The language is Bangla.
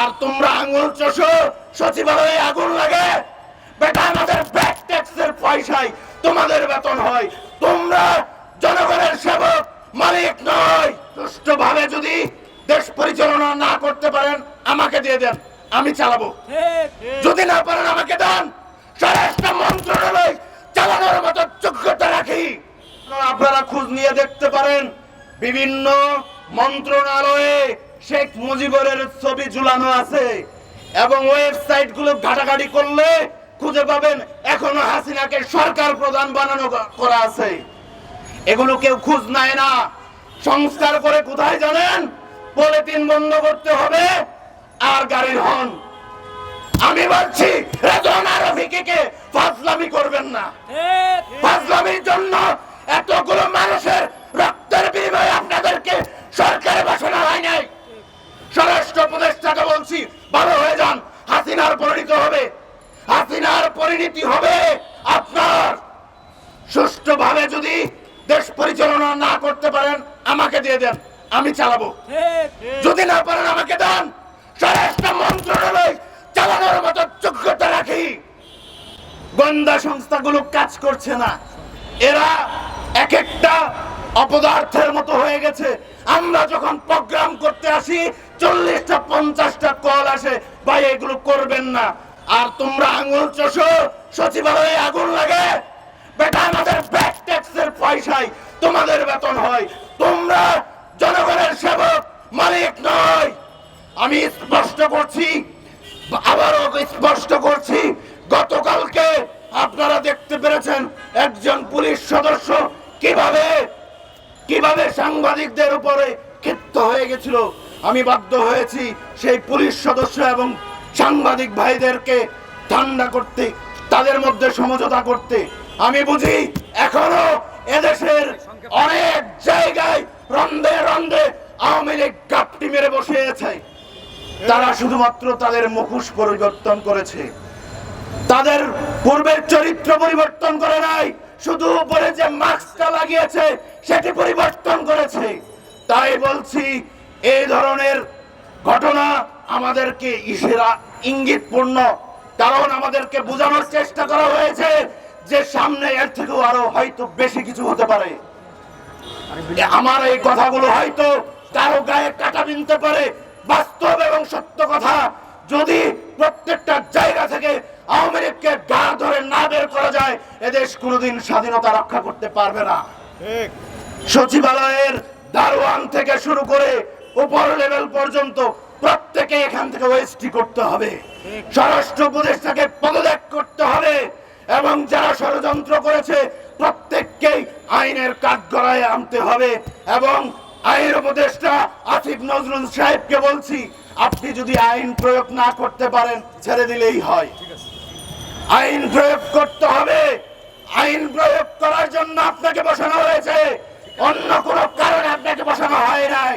আর তোমরা আঙুল চষো, সচিবালয়ে আগুন লাগে। বেটা, আমাদের ব্যাক ট্যাক্সের পয়সায় তোমাদের বেতন হয়। তোমরা জনগণের সেবক, মালিক নয়। সুষ্ঠুভাবে যদি দেশ পরিচালনা না করতে পারেন, আমাকে দিয়ে দেন, আমি চালাবো। যদি না পারেন, আমাকে দেন। স্বরাষ্ট্র মন্ত্রণালয় চালানোর মতো যোগ্যতা রাখি। আপনারা খোঁজ নিয়ে দেখতে পারেন, বিভিন্ন মন্ত্রণালয়ে শেখ মুজিবুরের ছবি ঝুলানো আছে এবং ওয়েবসাইটগুলো ঘাটাঘাটি করলে খুঁজে পাবেন এখনও হাসিনাকে সরকার প্রধান বানানো করা আছে। এগুলো কেউ খোঁজ নেয় না। সংস্কার করে কোথায় জানেন? পলিথিন বন্ধ করতে হবে আর গাড়ির হন আমি বলছি রেজওয়ানা রফিকে ফাজলামি করবেন না। ফাজলামির জন্য এতগুলো মানুষের রক্তের বিনিময়ে আপনাদেরকে সরকারে বসানো হয় নাই স্বরাষ্ট্র উপদেষ্টাকে বলছি ভালো হয়ে যান। হাসিনার পরিণত হবে। হাসিনার পরিণতি হবে আপনার। সুষ্ঠুভাবে যদি দেশ পরিচালনা না করতে পারেন, আমাকে দিয়ে দেন। আমি চালাবো। যদি না পারেন, আমাকে দেন। স্বরাষ্ট্র মন্ত্রণালয় চালানোর মতো যোগ্যতা রাখি। গোয়েন্দা সংস্থাগুলো কাজ করছে না। এরা এক একটা অপদার্থের মতো হয়ে গেছে। আমরা যখন প্রোগ্রাম করতে আসি চল্লিশটা, পঞ্চাশটা কল আসে। ভাই এগুলো করবেন না। আর তোমরা আঙুল চষো, সচিবালয়ে আগুন লাগে। বেটা, আমাদের ব্যাক ট্যাক্সের পয়সায় তোমাদের বেতন হয়। তোমরা জনগণের সেবক, মালিক নয়। আমি স্পষ্ট করছি, আবারও স্পষ্ট করছি, গতকালকে আপনারা দেখতে পেরেছেন একজন পুলিশ সদস্য কীভাবে কীভাবে সাংবাদিকদের উপরে ক্ষিপ্ত হয়ে গেছিল। আমি বাধ্য হয়েছি সেই পুলিশ সদস্য এবং সাংবাদিক ভাইদেরকে ঠান্ডা করতে, তাদের মধ্যে সমঝোতা করতে। আমি বুঝি এখনও এদেশের অনেক জায়গায় রন্ধে রন্ধে আওয়ামী লীগ গাপটি মেরে বসে আছে তারা শুধুমাত্র তাদের মুখোশ পরিবর্তন করেছে। তাদের পূর্বের চরিত্র পরিবর্তন করে নাই, শুধু উপরে যে মাস্কটা লাগিয়েছে, সেটি পরিবর্তন করেছে। তাই বলছি এই ধরনের ঘটনা আমাদেরকে ইসেরা ইঙ্গিতপূর্ণ। কারণ আমাদেরকে বোঝানোর চেষ্টা করা হয়েছে যে সামনে এর থেকেও আরও হয়তো বেশি কিছু হতে পারে। আমার এই কথাগুলো হয়তো কারও গায়ে কাটা বিনতে পারে। বাস্তব এবং সত্য কথা যদি প্রত্যেকটা জায়গা থেকে আওয়ামী লীগকে গা ধরে না বের করা যায় এদেশ কোনোদিন স্বাধীনতা রক্ষা করতে পারবে না। সচিবালয়ের দারোয়ান থেকে শুরু করে উপর লেভেল পর্যন্ত প্রত্যেকে এখান থেকে ওয়েস্টি করতে হবে। স্বরাষ্ট্র উপদেষ্টাকে পদত্যাগ করতে হবে এবং যারা ষড়যন্ত্র করেছে প্রত্যেককেই আইনের কাঠগড়ায় আনতে হবে এবং আইন উপদেষ্টা আসিফ নজরুল সাহেবকে বলছি, আপনি যদি আইন প্রয়োগ না করতে পারেন, ছেড়ে দিলেই হয়। আইন প্রয়োগ করতে হবে। আইন প্রয়োগ করার জন্য আপনাকে বসানো হয়েছে। অন্য কোনো কারণে আপনাকে বসানো হয় নাই।